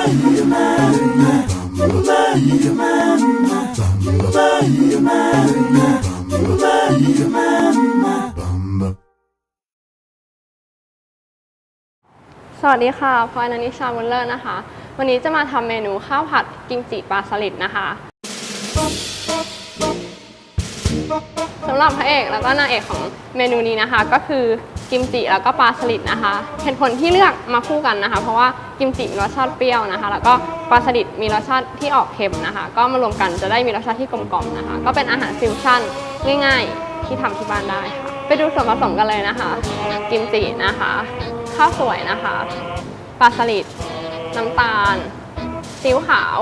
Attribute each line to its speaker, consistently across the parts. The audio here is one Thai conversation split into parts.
Speaker 1: สวัสดีค่ะพลอยนันนิชามุลเลอร์นะคะ วันนี้จะมาทำเมนูข้าวผัดกิมจิปลาสลิดนะคะสำหรับพระเอกแล้วก็นางเอกของเมนูนี้นะคะ ก็คือ กิมจิแล้วก็ปลาสลิดนะคะเหตุผลที่เลือกมาคู่กันนะคะ เพราะว่ากิมจิมีรสชาติเปรี้ยวนะคะ แล้วก็ปลาสลิดมีรสชาติที่ออกเค็มนะคะ ก็มารวมกันจะได้มีรสชาติที่กลมกล่อมนะคะ ก็เป็นอาหารฟิวชั่นง่ายๆ ที่ทำที่บ้านได้ค่ะไปดูส่วนผสมกันเลยนะคะ กิมจินะคะ ข้าวสวยนะคะปลาสลิดน้ำตาลซีอิ๊วขาว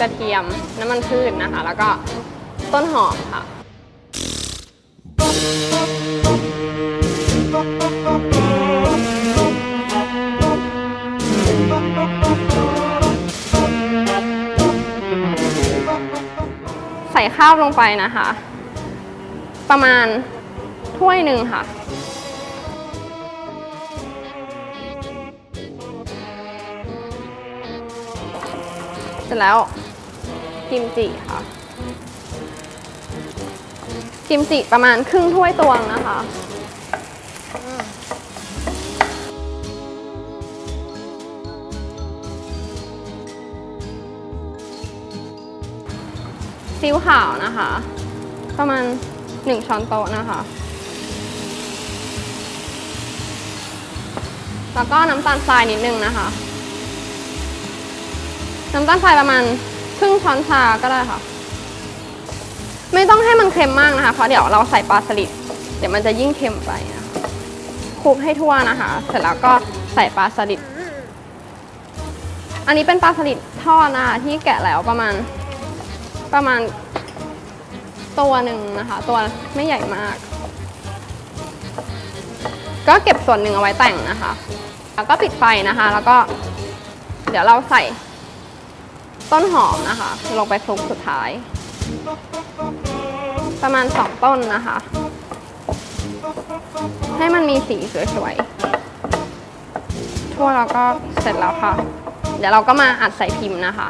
Speaker 1: กระเทียมน้ำมันพืชนะคะ แล้วก็ต้นหอมค่ะ ใส่ข้าวลงไปนะคะ ประมาณถ้วยหนึ่งค่ะเสร็จแล้วกิมจิค่ะ กิมจิประมาณครึ่งถ้วยตวงนะคะ ซีอิ๊วขาวนะคะ ประมาณ 1 ช้อนโต๊ะนะคะ แล้วก็น้ำตาลทรายนิดนึงนะคะ น้ำตาลทรายประมาณครึ่งช้อนชาก็ได้ค่ะ ไม่ต้องให้มันเค็มมากนะคะ เพราะเดี๋ยวเราใส่ปลาสลิดเดี๋ยวมันจะยิ่งเค็มไปนะ ลุกให้ทั่วนะคะ เสร็จแล้วก็ใส่ปลาสลิด อันนี้เป็นปลาสลิดทอดนะคะที่แกะแล้วประมาณประมาณตัวหนึ่งนะคะ ตัวไม่ใหญ่มาก ก็เก็บส่วนหนึ่งเอาไว้แต่งนะคะ แล้วก็ปิดไฟนะคะ แล้วก็ เดี๋ยวเราใส่ต้นหอมนะคะ ลงไปคลุกสุดท้าย ประมาณ2ต้นนะคะ ให้มันมีสีสวยๆทั่วแล้วก็เสร็จแล้วค่ะ เดี๋ยวเราก็มาอัดใส่พิมพ์นะคะ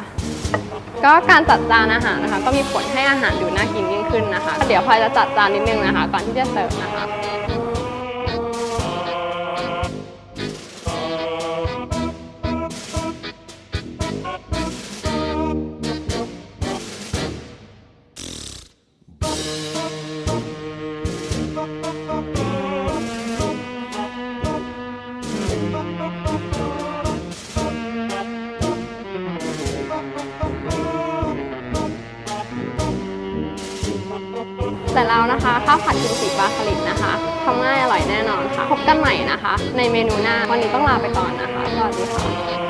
Speaker 1: ก็การจัดจานอาหารนะคะ ก็มีผลให้อาหารดูน่ากินยิ่งขึ้นนะคะ เดี๋ยวพลอยจะจัดจานนิดนึงนะคะ ก่อนที่จะเสิร์ฟนะคะ แต่เรานะคะข้าวผัดกิมจิปลาสลิดนะคะทำง่ายอร่อยแน่นอนค่ะ พบกันใหม่นะคะ ในเมนูหน้า วันนี้ต้องลาไปก่อนนะคะสวัสดีค่ะ